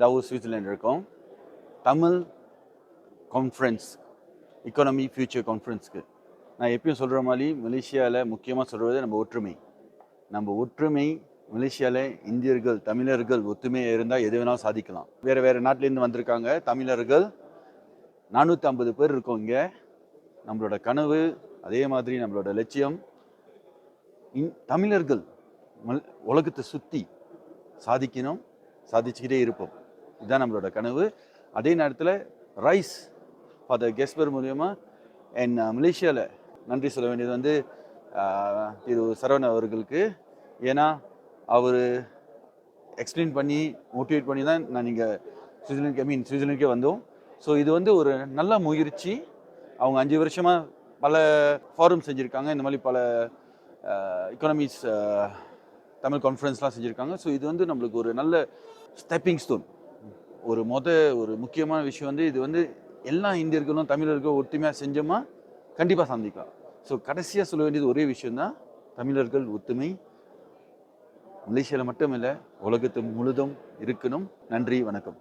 டவு Switzerland இருக்கோம். Tamil conference economy future கான்ஃபரன்ஸ்க்கு நான் எப்பயும் சொல்கிற மாதிரி மலேசியாவில் முக்கியமாக சொல்கிறது நம்ம ஒற்றுமை. நம்ம ஒற்றுமை மலேசியாவில் இந்தியர்கள் தமிழர்கள் ஒற்றுமையாக இருந்தால் எது வேணாலும் சாதிக்கலாம். வேறு வேறு நாட்டிலேருந்து வந்திருக்காங்க தமிழர்கள். நானூற்றி ஐம்பது பேர் இருக்கோம் இங்கே. நம்மளோட கனவு அதே மாதிரி நம்மளோட லட்சியம். இன் தமிழர்கள் மல் உலகத்தை சுற்றி சாதிக்கணும் சாதிச்சுக்கிட்டே இருப்போம். இதுதான் நம்மளோட கனவு. அதே நேரத்தில் ரைஸ் ஃபாதர் கெஸ்பர் மூலியமாக என் uh, மலேசியாவில் நன்றி சொல்ல வேண்டியது வந்து uh, திரு சரவணன் அவர்களுக்கு. ஏன்னா அவர் எக்ஸ்பிளைன் பண்ணி மோட்டிவேட் பண்ணி தான் நான் இங்கே சுவிட்சர்லாந்து ஐ மீன் சுவிட்சர்லாந்துக்கே வந்தோம். ஸோ இது வந்து ஒரு நல்ல முயற்சி. அவங்க அஞ்சு வருஷமாக பல ஃபாரம் செஞ்சுருக்காங்க. இந்த மாதிரி பல uh, எக்கனாமிஸ் தமிழ் கான்ஃபரன்ஸ்லாம் செஞ்சுருக்காங்க. ஸோ இது வந்து நம்மளுக்கு ஒரு நல்ல ஸ்டெப்பிங் ஸ்டோன் ஒரு மொத ஒரு முக்கியமான விஷயம் வந்து இது வந்து எல்லா இந்தியர்களும் தமிழர்களும் ஒற்றுமையாக செஞ்சோமா கண்டிப்பாக சந்திக்கலாம். ஸோ கடைசியாக சொல்ல வேண்டியது ஒரே விஷயம்தான் தமிழர்கள் ஒத்துமை மலேசியாவில் மட்டும் இல்லை உலகத்து முழுதும் இருக்கணும். நன்றி வணக்கம்.